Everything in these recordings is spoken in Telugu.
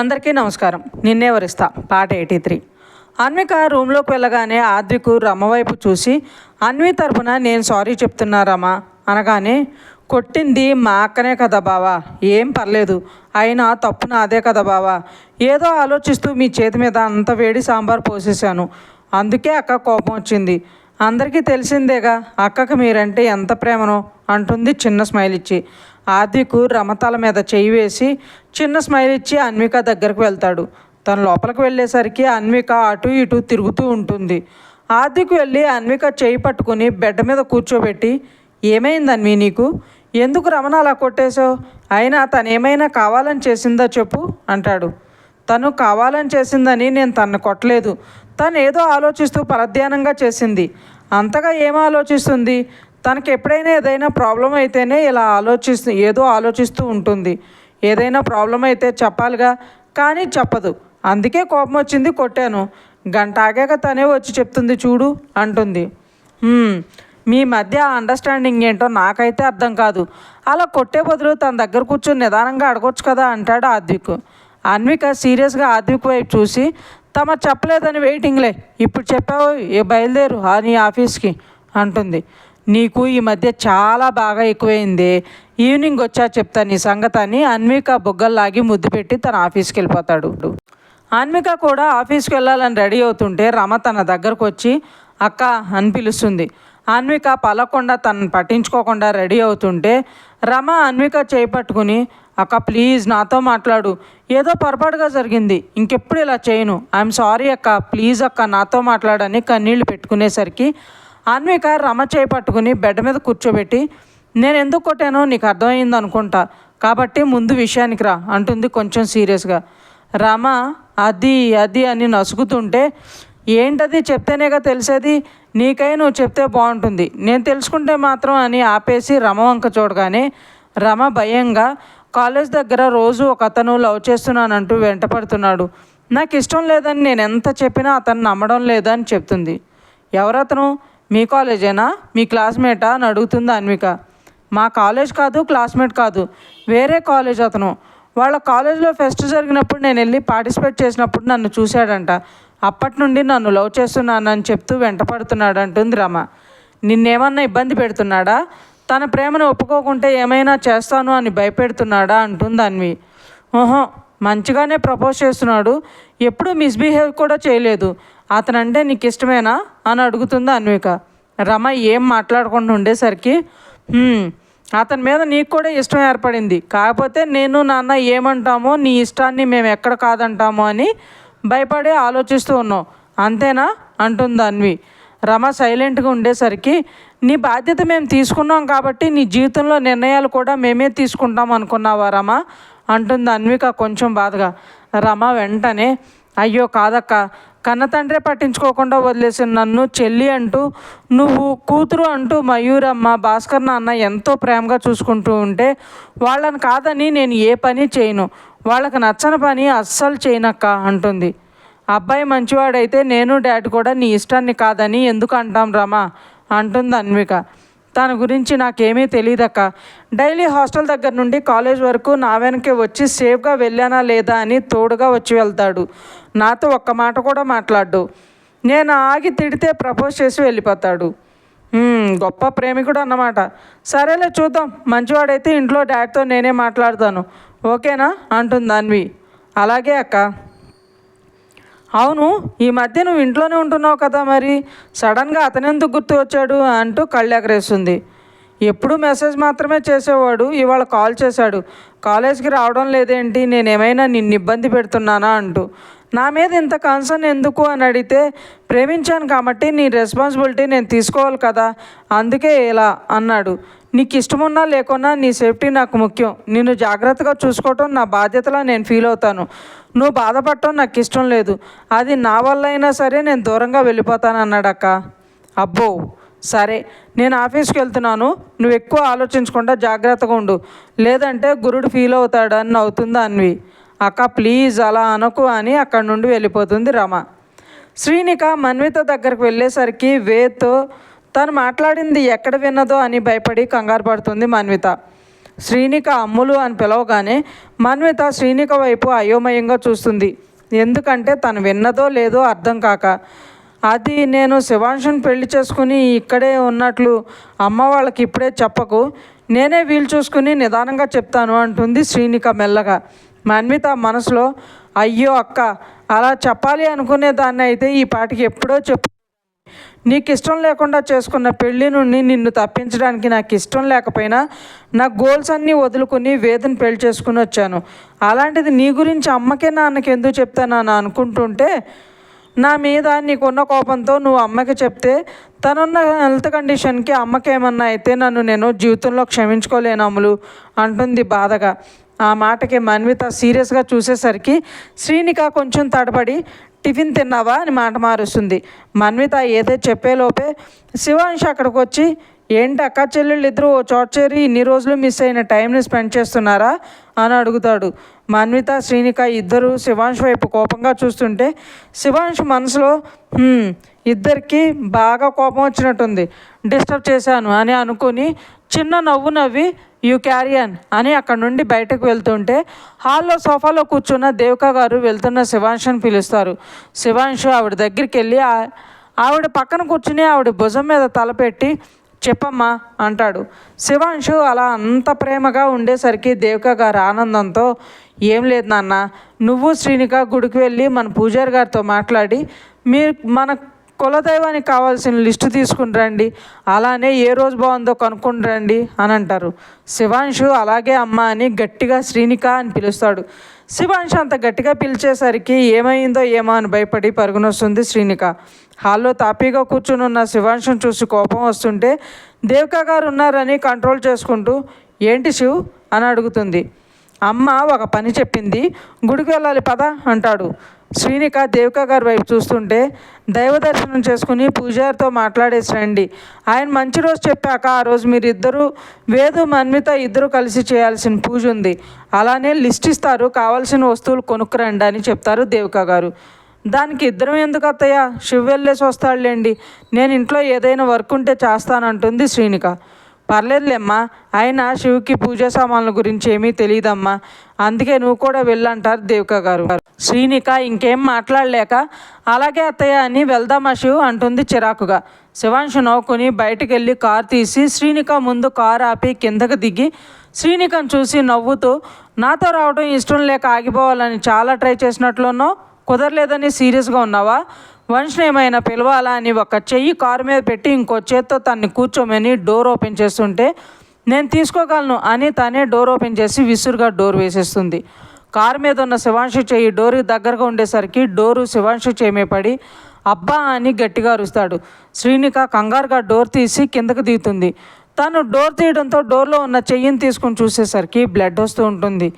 అందరికీ నమస్కారం. నిన్నే వరిస్తా. పాట ఎయిటీ త్రీ. అన్విక రూమ్లోకి వెళ్ళగానే ఆద్వికు రమ వైపు చూసి అన్వి తరపున నేను సారీ చెప్తున్నా రమ అనగానే కొట్టింది మా అక్కనే కదా బావా ఏం పర్లేదు అయినా తప్పు నాదే కదా బావా. ఏదో ఆలోచిస్తూ మీ చేతి మీద అంత వేడి సాంబార్ పోసేశాను. అందుకే అక్క కోపం వచ్చింది. అందరికీ తెలిసిందేగా అక్కకి మీరంటే ఎంత ప్రేమనో అంటుంది చిన్న స్మైల్ ఇచ్చి ఆదికు రమతల మీద చేయి వేసి చిన్న స్మైల్ ఇచ్చి అన్విక దగ్గరకు వెళ్తాడు. తను లోపలికి వెళ్ళేసరికి అన్విక అటు ఇటు తిరుగుతూ ఉంటుంది. ఆదికు వెళ్ళి అన్విక చేయి పట్టుకుని బెడ్ మీద కూర్చోబెట్టి ఏమైంది అన్వి నీకు? ఎందుకు రమణ అలా కొట్టేశావు? అయినా తను ఏమైనా కావాలని చేసిందా చెప్పు అంటాడు. తను కావాలని చేసిందని నేను తన్ను కొట్టలేదు. తను ఏదో ఆలోచిస్తూ పరధ్యానంగా చేసింది. అంతగా ఏం ఆలోచిస్తుంది? తనకి ఎప్పుడైనా ఏదైనా ప్రాబ్లం అయితేనే ఇలా ఆలోచిస్తూ ఏదో ఆలోచిస్తూ ఉంటుంది. ఏదైనా ప్రాబ్లం అయితే చెప్పాలిగా కానీ చెప్పదు. అందుకే కోపం వచ్చింది కొట్టాను. గంట ఆగాక తనే వచ్చి చెప్తుంది చూడు అంటుంది. మీ మధ్య అండర్స్టాండింగ్ ఏంటో నాకైతే అర్థం కాదు. అలా కొట్టే బదులు తన దగ్గర కూర్చొని నిదానంగా అడగొచ్చు కదా అంటాడు ఆద్విక్. అన్విక సీరియస్గా ఆద్విక్ వైపు చూసి తమ చెప్పలేదని వెయిటింగ్లే ఇప్పుడు చెప్పావు ఏ బయలుదేరు ఆ నీ ఆఫీస్కి అంటుంది. నీకు ఈ మధ్య చాలా బాగా ఎక్కువైంది. ఈవినింగ్ వచ్చా చెప్తా నీ సంగతి అని అన్విక బుగ్గల్లాగి ముద్దు పెట్టి తన ఆఫీస్కి వెళ్ళిపోతాడు. అన్విక కూడా ఆఫీస్కి వెళ్ళాలని రెడీ అవుతుంటే రమ తన దగ్గరకు వచ్చి అక్క అని పిలుస్తుంది. అన్విక పలకుండా తను పట్టించుకోకుండా రెడీ అవుతుంటే రమ అన్విక చేపట్టుకుని అక్క ప్లీజ్ నాతో మాట్లాడు. ఏదో పొరపాటుగా జరిగింది. ఇంకెప్పుడు ఇలా చేయను. ఐఎమ్ సారీ అక్క. ప్లీజ్ అక్క నాతో మాట్లాడని కన్నీళ్ళు పెట్టుకునేసరికి అన్విక రమ చేయి పట్టుకుని బెడ్ మీద కూర్చోబెట్టి నేను ఎందుకు కొట్టానో నీకు అర్థమైంది అనుకుంటా కాబట్టి ముందు విషయానికి రా అంటుంది కొంచెం సీరియస్గా. రమ అది అది అని నసుగుతుంటే ఏంటది? చెప్తేనేగా తెలిసేది? నీకై నువ్వు చెప్తే బాగుంటుంది. నేను తెలుసుకుంటే మాత్రం అని ఆపేసి రమ వంక చూడగానే రమ భయంగా కాలేజ్ దగ్గర రోజు ఒక అతను లవ్ చేస్తున్నానంటూ వెంటపడుతున్నాడు. నాకు ఇష్టం లేదని నేను ఎంత చెప్పినా అతను నమ్మడం లేదని చెప్తుంది. ఎవరతను? మీ కాలేజేనా? మీ క్లాస్మేటా? అని అడుగుతుంది అన్విక. మా కాలేజ్ కాదు క్లాస్మేట్ కాదు. వేరే కాలేజ్ అతను. వాళ్ళ కాలేజ్లో ఫెస్ట్ జరిగినప్పుడు నేను వెళ్ళి పార్టిసిపేట్ చేసినప్పుడు నన్ను చూశాడంట. అప్పటి నుండి నన్ను లవ్ చేస్తున్నానని చెప్తూ వెంటపడుతున్నాడు అంటుంది రమ. నిన్నేమన్నా ఇబ్బంది పెడుతున్నాడా? తన ప్రేమను ఒప్పుకోకుంటే ఏమైనా చేస్తాను అని భయపెడుతున్నాడా? అంటుంది అన్వి. ఓహో మంచిగానే ప్రపోజ్ చేస్తున్నాడు. ఎప్పుడూ మిస్బిహేవ్ కూడా చేయలేదు. అతనంటే నీకు ఇష్టమేనా అని అడుగుతుంది అన్విక. రమ ఏం మాట్లాడకుండా ఉండేసరికి అతని మీద నీకు కూడా ఇష్టం ఏర్పడింది. కాకపోతే నేను నాన్న ఏమంటామో నీ ఇష్టాన్ని మేము ఎక్కడ కాదంటామో అని భయపడి ఆలోచిస్తూ ఉన్నాం. అంతేనా? అంటుంది అన్వి. రమ సైలెంట్గా ఉండేసరికి నీ బాధ్యత మేము తీసుకున్నాం కాబట్టి నీ జీవితంలో నిర్ణయాలు కూడా మేమే తీసుకుంటాం అనుకున్నావా రమ? అంటుంది అన్విక కొంచెం బాధగా. రమ వెంటనే అయ్యో కాదక్క కన్న తండ్రే పట్టించుకోకుండా వదిలేసిన నన్ను చెల్లి అంటూ నువ్వు కూతురు అంటూ మయూరమ్మ భాస్కర్ నాన్న ఎంతో ప్రేమగా చూసుకుంటూ ఉంటే వాళ్ళని కాదని నేను ఏ పని చేయను. వాళ్ళకి నచ్చని పని అస్సలు చేయనక్క అంటుంది. అబ్బాయి మంచివాడైతే నేను డాడీ కూడా నీ ఇష్టాన్ని కాదని ఎందుకు అంటాం రమా అంటుంది అన్విక. తన గురించి నాకేమీ తెలియదక్క డైలీ హాస్టల్ దగ్గర నుండి కాలేజ్ వరకు నా వెనకే వచ్చి సేఫ్గా వెళ్ళానా లేదా అని తోడుగా వచ్చి వెళ్తాడు. నాతో ఒక్క మాట కూడా మాట్లాడు నేను ఆగి తిడితే ప్రపోజ్ చేసి వెళ్ళిపోతాడు. గొప్ప ప్రేమికుడు అన్నమాట. సరేలే చూద్దాం. మంచివాడైతే ఇంట్లో డాడీతో నేనే మాట్లాడతాను. ఓకేనా? అంటుంది అన్వి. అలాగే అక్క. అవును ఈ మధ్య నువ్వు ఇంట్లోనే ఉంటున్నావు కదా మరి? సడన్గా అతనెందుకు గుర్తు వచ్చాడు అంటూ కళ్ళు ఎగరేస్తుంది. ఎప్పుడు మెసేజ్ మాత్రమే చేసేవాడు ఇవాళ కాల్ చేశాడు. కాలేజ్కి రావడం లేదేంటి? నేనేమైనా నిన్ను ఇబ్బంది పెడుతున్నానా అంటూ. నా మీద ఇంత కన్సర్న్ ఎందుకు అని అడిగితే ప్రేమించాను కాబట్టి నీ రెస్పాన్సిబిలిటీ నేను తీసుకోవాలి కదా అందుకే ఇలా అన్నాడు. నీకు ఇష్టమున్నా లేకున్నా నీ సేఫ్టీ నాకు ముఖ్యం. నిన్ను జాగ్రత్తగా చూసుకోవటం నా బాధ్యతలా నేను ఫీల్ అవుతాను. నువ్వు బాధపడటం నాకు ఇష్టం లేదు. అది నా వల్ల అయినా సరే నేను దూరంగా వెళ్ళిపోతాను అన్నాడక్క అబ్బో! సరే నేను ఆఫీస్కి వెళ్తున్నాను. నువ్వు ఎక్కువ ఆలోచించకుండా జాగ్రత్తగా ఉండు. లేదంటే గురుడు ఫీల్ అవుతాడని అవుతుందా అన్వి. అక్క ప్లీజ్ అలా అనకు అని అక్కడి నుండి వెళ్ళిపోతుంది రమ. శ్రీనిక మన్విత దగ్గరకు వెళ్ళేసరికి వేత్తో తను మాట్లాడింది ఎక్కడ విన్నదో అని భయపడి కంగారు పడుతుంది మన్విత. శ్రీనిక అమ్ములు అని పిలవగానే మన్విత శ్రీనిక వైపు అయోమయంగా చూస్తుంది. ఎందుకంటే తను విన్నదో లేదో అర్థం కాక అది నేను శివాంశుని పెళ్ళి చేసుకుని ఇక్కడే ఉన్నట్లు అమ్మ వాళ్ళకి ఇప్పుడే చెప్పకు నేనే వీలు చూసుకుని నిదానంగా చెప్తాను అంటుంది శ్రీనిక మెల్లగా. మన్విత మనసులో అయ్యో అక్క అలా చెప్పాలి అనుకునే దాన్ని అయితే ఈ పాటికి ఎప్పుడో చెప్పు. నీకు ఇష్టం లేకుండా చేసుకున్న పెళ్ళి నుండి నిన్ను తప్పించడానికి నాకు ఇష్టం లేకపోయినా నా గోల్స్ అన్నీ వదులుకుని వేదన పెళ్ళి చేసుకుని వచ్చాను. అలాంటిది నీ గురించి అమ్మకే నాన్నకి ఎందుకు చెప్తానని అనుకుంటుంటే నా మీద నీకున్న కోపంతో నువ్వు అమ్మకి చెప్తే తనున్న హెల్త్ కండిషన్కి అమ్మకేమన్నా అయితే నన్ను నేను జీవితంలో క్షమించుకోలేనమ్ములు అంటుంది బాధగా. ఆ మాటకి మన్విత సీరియస్గా చూసేసరికి శ్రీనిక కొంచెం తడబడి టిఫిన్ తిన్నావా? అని మాట మారుస్తుంది. మన్విత ఏదో చెప్పేలోపే శివాంశ్ అక్కడికి వచ్చి ఏంటి అక్క చెల్లెళ్ళు ఇద్దరు ఓ చోట చేరి ఇన్ని రోజులు మిస్ అయిన టైంని స్పెండ్ చేస్తున్నారా? అని అడుగుతాడు. మన్విత శ్రీనిక ఇద్దరు శివాంశ్ వైపు కోపంగా చూస్తుంటే శివాంశ్ మనసులో ఇద్దరికి బాగా కోపం వచ్చినట్టుంది డిస్టర్బ్ చేశాను అని అనుకుని చిన్న నవ్వు నవ్వి యూ క్యారియన్ అని అక్కడ నుండి బయటకు వెళ్తుంటే హాల్లో సోఫాలో కూర్చున్న దేవక గారు వెళ్తున్న శివాంశుని పిలుస్తారు. శివాంశు ఆవిడ దగ్గరికి వెళ్ళి ఆవిడ పక్కన కూర్చుని ఆవిడ భుజం మీద తలపెట్టి చెప్పమ్మా అంటాడు. శివాంశు అలా అంత ప్రేమగా ఉండేసరికి దేవిక గారు ఆనందంతో ఏం లేదు నాన్న నువ్వు శ్రీనిక గుడికి వెళ్ళి మన పూజారి గారితో మాట్లాడి మీరు మన కులదైవానికి కావాల్సిన లిస్టు తీసుకుని రండి. అలానే ఏ రోజు బాగుందో కనుక్కొని రండి అని అంటారు. శివాంశు అలాగే అమ్మ అని గట్టిగా శ్రీనిక అని పిలుస్తాడు. శివాంశు అంత గట్టిగా పిలిచేసరికి ఏమైందో ఏమో అని భయపడి పరుగునొస్తుంది శ్రీనిక. హాల్లో తాపీగా కూర్చుని ఉన్న శివాంశుని చూసి కోపం వస్తుంటే దేవిక గారు ఉన్నారని కంట్రోల్ చేసుకుంటూ ఏంటి శివ్ అని అడుగుతుంది. అమ్మ ఒక పని చెప్పింది. గుడికి వెళ్ళాలి పద అంటాడు. శ్రీనిక దేవిక గారి వైపు చూస్తుంటే దైవ దర్శనం చేసుకుని పూజారితో మాట్లాడేసి రండి ఆయన మంచి రోజు చెప్పాక ఆ రోజు మీరు ఇద్దరు వేదు మన్మిత ఇద్దరు కలిసి చేయాల్సిన పూజ ఉంది. అలానే లిస్ట్ ఇస్తారు. కావాల్సిన వస్తువులు కొనుక్కురండి అని చెప్తారు దేవిక గారు. దానికి ఇద్దరం ఎందుకు అత్తయ్య? శివ్ వెళ్ళేసి వస్తాడులేండి. నేను ఇంట్లో ఏదైనా వర్క్ ఉంటే చేస్తానంటుంది శ్రీనిక. పర్లేదులేమ్మా. అయినా శివుకి పూజా సామాన్ల గురించి ఏమీ తెలియదమ్మా అందుకే నువ్వు కూడా వెళ్ళంటారు దేవిక గారు. శ్రీనిక ఇంకేం మాట్లాడలేక అలాగే అత్తయ్య అని వెళ్దామా శివు? అంటుంది చిరాకుగా. శివాంశు నవ్వుకుని బయటకు వెళ్ళి కార్ తీసి శ్రీనిక ముందు కార్ ఆపి కిందకు దిగి శ్రీనికను చూసి నవ్వుతూ నాతో రావడం ఇష్టం లేక ఆగిపోవాలని చాలా ట్రై చేసినట్లున్నావు. కుదరలేదని సీరియస్గా ఉన్నావా? వంశం ఏమైనా పిలవాలా అని ఒక చెయ్యి కారు మీద పెట్టి ఇంకో చేత్తో తన్ని కూర్చోమని డోర్ ఓపెన్ చేస్తుంటే నేను తీసుకోగలను అని తనే డోర్ ఓపెన్ చేసి విసురుగా డోర్ వేసేస్తుంది. కారు మీద ఉన్న శివాంశు చెయ్యి డోరుకి దగ్గరగా ఉండేసరికి డోరు శివాంశు చేమే పడి అబ్బా అని గట్టిగా అరుస్తాడు. శ్రీనిక కంగారుగా డోర్ తీసి కిందకు దిగుతుంది. తను డోర్ తీయడంతో డోర్లో ఉన్న చెయ్యిని తీసుకుని చూసేసరికి బ్లడ్ వస్తూ ఉంటుంది.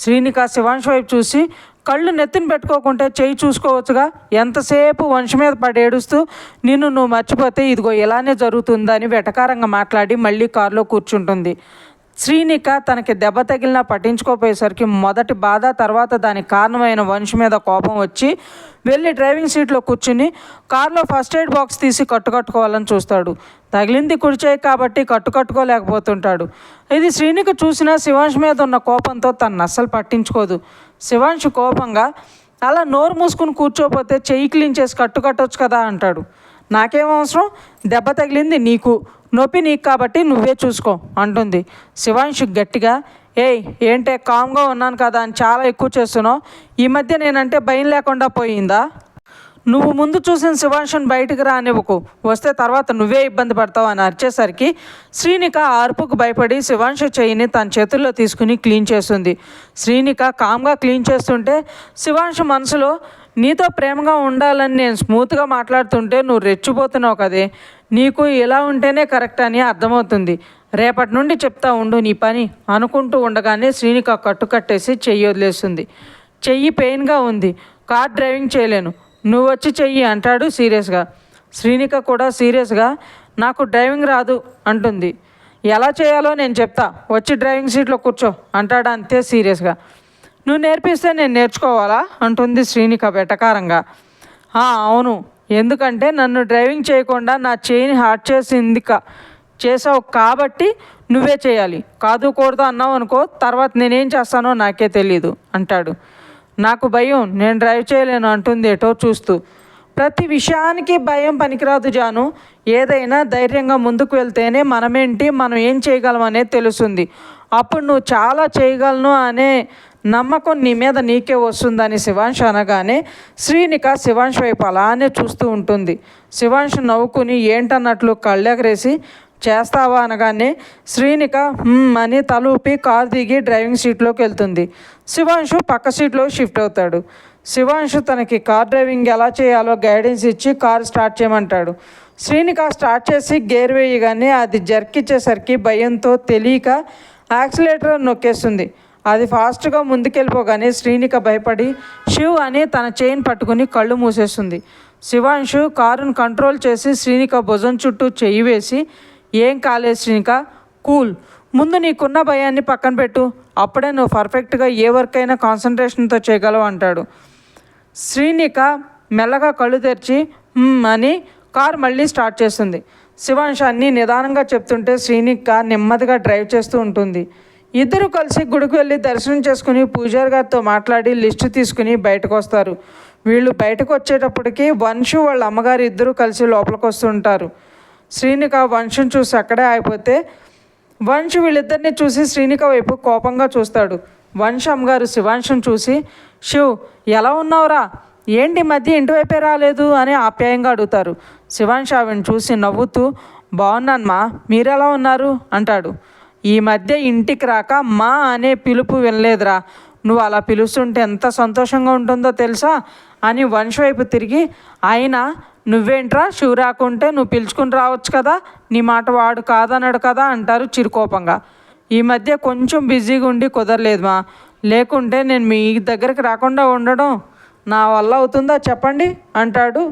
శ్రీనిక శివాంశ్ వైపు చూసి కళ్ళు నెత్తిన పెట్టుకోకుంటే చేయి చూసుకోవచ్చుగా? ఎంతసేపు వంశ మీద పడి ఏడుస్తూ నిన్ను నువ్వు మర్చిపోతే ఇదిగో ఇలానే జరుగుతుందని వెటకారంగా మాట్లాడి మళ్ళీ కారులో కూర్చుంటుంది. శ్రీనిక తనకి దెబ్బ తగిలినా పట్టించుకోపోయేసరికి మొదటి బాధ తర్వాత దానికి కారణమైన వంశ మీద కోపం వచ్చి వెళ్ళి డ్రైవింగ్ సీట్లో కూర్చుని కారులో ఫస్ట్ ఎయిడ్ బాక్స్ తీసి కట్టుకట్టుకోవాలని చూస్తాడు. తగిలింది కుడిచేయి కాబట్టి కట్టుకట్టుకోలేకపోతుంటాడు. ఇది శ్రీనిక చూసినా శివాంశ్ మీద ఉన్న కోపంతో తను అస్సలు పట్టించుకోదు. శివాంశు కోపంగా అలా నోరు మూసుకుని కూర్చోపోతే చెయ్యి క్లీన్ చేసి కట్టు కట్టొచ్చు కదా అంటాడు. నాకేం అవసరం? దెబ్బ తగిలింది నీకు. నొప్పి నీకు కాబట్టి నువ్వే చూసుకో అంటుంది. శివాంశు గట్టిగా ఏయ్ ఏంటే కామ్గా ఉన్నాను కదా అని చాలా ఎక్కువ చేస్తున్నావు. ఈ మధ్య నేనంటే భయం లేకుండా పోయిందా? నువ్వు ముందు చూసిన శివాంశుని బయటకు రానివ్వకు. వస్తే తర్వాత నువ్వే ఇబ్బంది పడతావు అని అరిచేసరికి శ్రీనిక ఆ అరుపుకు భయపడి శివాంశు చెయ్యిని తన చేతుల్లో తీసుకుని క్లీన్ చేస్తుంది. శ్రీనిక కామ్గా క్లీన్ చేస్తుంటే శివాంశు మనసులో నీతో ప్రేమగా ఉండాలని నేను స్మూత్గా మాట్లాడుతుంటే నువ్వు రెచ్చిపోతున్నావు కదే. నీకు ఇలా ఉంటేనే కరెక్ట్ అని అర్థమవుతుంది. రేపటి నుండి చెప్తా ఉండు నీ పని అనుకుంటూ ఉండగానే శ్రీనిక కట్టు కట్టేసి చెయ్యి వదిలేస్తుంది. చెయ్యి పెయిన్గా ఉంది. కార్ డ్రైవింగ్ చేయలేను. నువ్వు వచ్చి చెయ్యి అంటాడు సీరియస్గా. శ్రీనిక కూడా సీరియస్గా నాకు డ్రైవింగ్ రాదు అంటుంది. ఎలా చేయాలో నేను చెప్తా. వచ్చి డ్రైవింగ్ సీట్లో కూర్చో అంటాడు అంతే సీరియస్గా. నువ్వు నేర్పిస్తే నేను నేర్చుకోవాలా? అంటుంది శ్రీనిక వెటకారంగా. అవును. ఎందుకంటే నన్ను డ్రైవింగ్ చేయకుండా నా చేయిని హార్ట్ చేసింది చేసావు కాబట్టి నువ్వే చేయాలి. కాదు కూడదు అన్నావు అనుకో తర్వాత నేనేం చేస్తానో నాకే తెలియదు అంటాడు. నాకు భయం నేను డ్రైవ్ చేయలేను అంటుంది ఎటో చూస్తూ. ప్రతి విషయానికి భయం పనికిరాదు జాను. ఏదైనా ధైర్యంగా ముందుకు వెళ్తేనే మనమేంటి మనం ఏం చేయగలం అనేది తెలుస్తుంది. అప్పుడు నువ్వు చాలా చేయగలను అనే నమ్మకం నీ మీద నీకే వస్తుందని శివాంశ్ అనగానే శ్రీనిక శివాంశ్ వైపు అలానే చూస్తూ ఉంటుంది. శివాంశ్ నవ్వుకుని ఏంటన్నట్లు కళ్ళెగరేసి చేస్తావా అనగానే శ్రీనిక అని తలూపి కారు దిగి డ్రైవింగ్ సీట్లోకి వెళ్తుంది. శివాంశు పక్క సీట్లో షిఫ్ట్ అవుతాడు. శివాంశు తనకి కార్ డ్రైవింగ్ ఎలా చేయాలో గైడెన్స్ ఇచ్చి కారు స్టార్ట్ చేయమంటాడు. శ్రీనిక స్టార్ట్ చేసి గేర్ వేయగానే అది జర్కిచ్చేసరికి భయంతో తెలియక యాక్సిలేటర్ నొక్కేస్తుంది. అది ఫాస్ట్గా ముందుకెళ్ళిపోగానే శ్రీనిక భయపడి శివ్ అని తన చైన్ పట్టుకుని కళ్ళు మూసేస్తుంది. శివాంశు కారును కంట్రోల్ చేసి శ్రీనిక భుజం చుట్టూ చెయ్యి వేసి ఏం కాలేదు శ్రీనిక. కూల్. ముందు నీకున్న భయాన్ని పక్కన పెట్టు. అప్పుడే నువ్వు పర్ఫెక్ట్గా ఏ వర్క్ అయినా కాన్సన్ట్రేషన్తో చేయగలవు అంటాడు. శ్రీనిక మెల్లగా కళ్ళు తెరిచి అని కార్ మళ్ళీ స్టార్ట్ చేస్తుంది. శివాంశ అన్నీ నిదానంగా చెప్తుంటే శ్రీనిక నెమ్మదిగా డ్రైవ్ చేస్తూ ఉంటుంది. ఇద్దరు కలిసి గుడికి వెళ్ళి దర్శనం చేసుకుని పూజారి గారితో మాట్లాడి లిస్టు తీసుకుని బయటకు వస్తారు వీళ్ళు బయటకు వచ్చేటప్పటికి వంశు వాళ్ళ అమ్మగారు ఇద్దరు కలిసి లోపలికి వస్తుంటారు శ్రీనిక వంశం చూసి అక్కడే ఆగిపోతే వంశ వీళ్ళిద్దరిని చూసి శ్రీనిక వైపు కోపంగా చూస్తాడు. వంశం అమ్మగారు శివాంశం చూసి శివ్ ఎలా ఉన్నావురా? ఏంటి మధ్య ఇంటి వైపే రాలేదు? అని ఆప్యాయంగా అడుగుతారు. శివాంశ ఆవిని చూసి నవ్వుతూ బాగున్నానమ్మా మీరెలా ఉన్నారు? అంటాడు. ఈ మధ్య ఇంటికి రాక మా అనే పిలుపు వినలేదురా. నువ్వు అలా పిలుస్తుంటే ఎంత సంతోషంగా ఉంటుందో తెలుసా? అని వంశ వైపు తిరిగి అయినా నువ్వేంట్రా షూ రాకుంటే నువ్వు పిలుచుకుని రావచ్చు కదా? నీ మాట వాడు కాదన్నాడు కదా? అంటారు చిరుకోపంగా. ఈ మధ్య కొంచెం బిజీగా ఉండి కుదరలేదు మా. లేకుంటే నేను మీ దగ్గరికి రాకుండా ఉండడం నా వల్ల అవుతుందా చెప్పండి? అంటాడు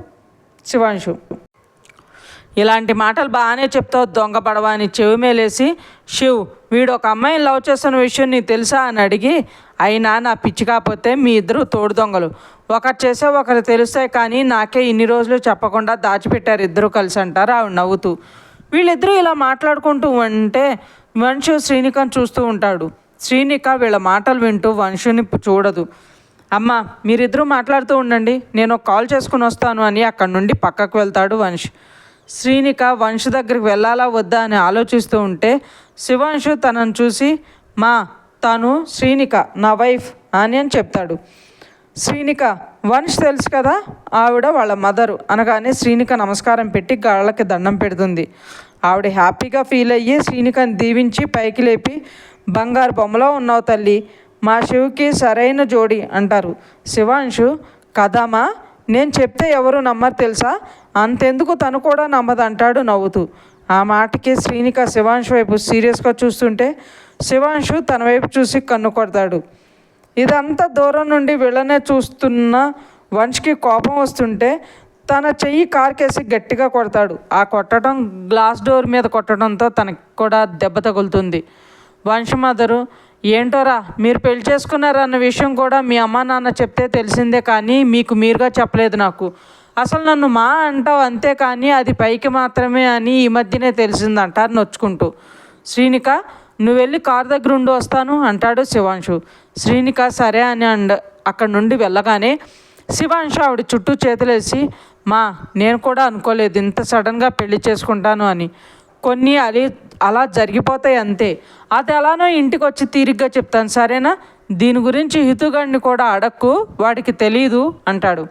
శివాంశు. ఇలాంటి మాటలు బాగానే చెప్తావు దొంగ పడవ అని చెవి మేలేసి శివ్ వీడు ఒక అమ్మాయిని లవ్ చేస్తున్న విషయం నీకు తెలుసా? అని అడిగి అయినా నా పిచ్చి కాకపోతే మీ ఇద్దరు తోడు దొంగలు. ఒకరు చేసే ఒకరు తెలుస్తాయి కానీ నాకే ఇన్ని రోజులు చెప్పకుండా దాచిపెట్టారు ఇద్దరు కలిసి అంటారు ఆవిడ నవ్వుతూ. వీళ్ళిద్దరూ ఇలా మాట్లాడుకుంటూ ఉంటే వంశు శ్రీనికని చూస్తూ ఉంటాడు. శ్రీనిక వీళ్ళ మాటలు వింటూ వంశుని చూడదు. అమ్మ మీరిద్దరూ మాట్లాడుతూ ఉండండి. నేను ఒక కాల్ చేసుకుని వస్తాను అని అక్కడి నుండి పక్కకు వెళ్తాడు వంశ్. శ్రీనిక వంశు దగ్గరికి వెళ్ళాలా వద్దా అని ఆలోచిస్తూ ఉంటే శివాంశు తనను చూసి మా తాను శ్రీనిక నా వైఫ్ అని అని చెప్తాడు. శ్రీనిక వంశ్ తెలుసు కదా ఆవిడ వాళ్ళ మదరు. అనగానే శ్రీనిక నమస్కారం పెట్టి గాళ్ళకి దండం పెడుతుంది. ఆవిడ హ్యాపీగా ఫీల్ అయ్యి శ్రీనికని దీవించి పైకి లేపి బంగారు బొమ్మలో ఉన్నావు తల్లి మా శివుకి సరైన జోడి అంటారు. శివాంశు కదమ్మా నేను చెప్తే ఎవరు నమ్మరు తెలుసా? అంతెందుకు తను కూడా నమ్మదంటాడు నవ్వుతూ. ఆ మాటకి శ్రీనిక శివాంశు వైపు సీరియస్గా చూస్తుంటే శివాంశు తన వైపు చూసి కన్ను కొడతాడు. ఇదంతా దూరం నుండి వీళ్ళనే చూస్తున్న వంశ్కి కోపం వస్తుంటే తన చెయ్యి కార్కేసి గట్టిగా కొడతాడు. ఆ కొట్టడం గ్లాస్ డోర్ మీద కొట్టడంతో తనకి కూడా దెబ్బ తగులుతుంది. వంశ మదరు ఏంటోరా మీరు పెళ్ళి చేసుకున్నారన్న విషయం కూడా మీ అమ్మా నాన్న చెప్తే తెలిసిందే కానీ మీకు మీరుగా చెప్పలేదు నాకు. అసలు నన్ను మా అంటావు అంతే కానీ అది పైకి మాత్రమే అని ఈ మధ్యనే తెలిసిందంటారు నొచ్చుకుంటూ. శ్రీనిక నువ్వు వెళ్ళి కార్ దగ్గర ఉండి వస్తాను అంటాడు శివాంశు. శ్రీనిక సరే అని అండ్ అక్కడి నుండి వెళ్ళగానే శివాంశు ఆవిడ చుట్టూ చేతులేసి మా నేను కూడా అనుకోలేదు ఇంత సడన్గా పెళ్ళి చేసుకుంటాను అని. కొన్ని అది అలా జరిగిపోతాయి అంతే. అది ఎలానో ఇంటికి వచ్చి తీరిగ్గా చెప్తాను సరేనా? దీని గురించి హితుగాడిని కూడా అడక్కు వాడికి తెలీదు అంటాడు.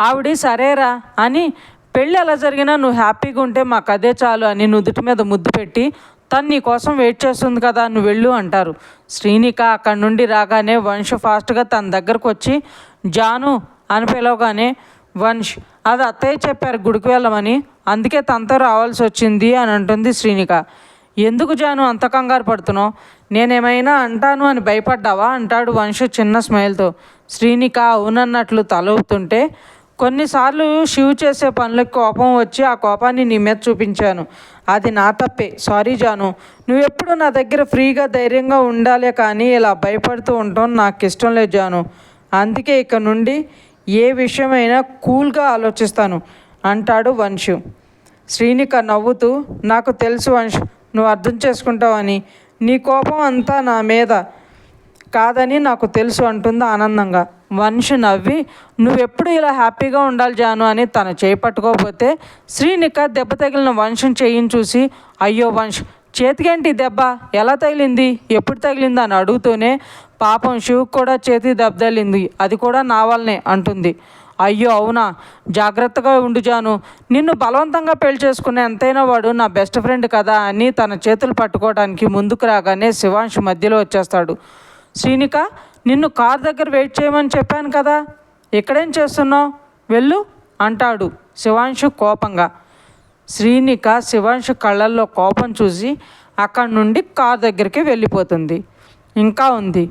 ఆవిడ సరేరా అని పెళ్ళి ఎలా జరిగినా నువ్వు హ్యాపీగా ఉంటే మాకు అదే చాలు అని నుదుటి మీద ముద్దు పెట్టి తను నీ కోసం వెయిట్ చేస్తుంది కదా నువ్వు వెళ్ళు అంటారు. శ్రీనిక అక్కడి నుండి రాగానే వంశ్ ఫాస్ట్గా తన దగ్గరకు వచ్చి జాను అని పిలవగానే వంశ్ అది అత్తయ్య చెప్పారు గుడికి వెళ్ళమని. అందుకే తనతో రావాల్సి వచ్చింది అని అంటుంది శ్రీనిక. ఎందుకు జాను? అంత కంగారు పడుతున్నావు? నేనేమైనా అంటాను అని భయపడ్డావా? అంటాడు వంశ చిన్న స్మైల్తో. శ్రీనిక అవునన్నట్లు తలవుతుంటే కొన్నిసార్లు శివ్ చేసే పనులకు కోపం వచ్చి ఆ కోపాన్ని నీ మీద చూపించాను. అది నా తప్పే. సారీ జాను. నువ్వెప్పుడు నా దగ్గర ఫ్రీగా ధైర్యంగా ఉండాలే కానీ ఇలా భయపడుతూ ఉండటం నాకు ఇష్టం లేదు జాను. అందుకే ఇక నుండి ఏ విషయమైనా కూల్గా ఆలోచిస్తాను అంటాడు వంశు. శ్రీనిక నవ్వుతూ నాకు తెలుసు వంశ్ నువ్వు అర్థం చేసుకుంటావని. నీ కోపం అంతా నా మీద కాదని నాకు తెలుసు అంటుంది ఆనందంగా. వంశ్ నవ్వి నువ్వెప్పుడు ఇలా హ్యాపీగా ఉండాలి జాను అని తను చేపట్టుకోకపోతే శ్రీనిక దెబ్బ తగిలిన వంశం చేయిని చూసి అయ్యో వంశ్ చేతికేంటి దెబ్బ? ఎలా తగిలింది? ఎప్పుడు తగిలింది? అని అడుగుతూనే పాపం శివ్ కూడా చేతి దెబ్బతలింది అది కూడా నా వల్లనే అంటుంది. అయ్యో అవునా? జాగ్రత్తగా ఉండుజాను నిన్ను బలవంతంగా పెళ్ళి చేసుకునే ఎంతైనా వాడు నా బెస్ట్ ఫ్రెండ్ కదా అని తన చేతులు పట్టుకోవడానికి ముందుకు రాగానే శివాంశ్ మధ్యలో వచ్చేస్తాడు. శ్రీనిక నిన్ను కార్ దగ్గర వెయిట్ చేయమని చెప్పాను కదా. ఇక్కడేం చేస్తున్నావు? వెళ్ళు అంటాడు శివాంశు కోపంగా. శ్రీనిక శివాంశు కళ్ళల్లో కోపం చూసి అక్కడి నుండి కార్ దగ్గరికి వెళ్ళిపోతుంది. ఇంకా ఉంది.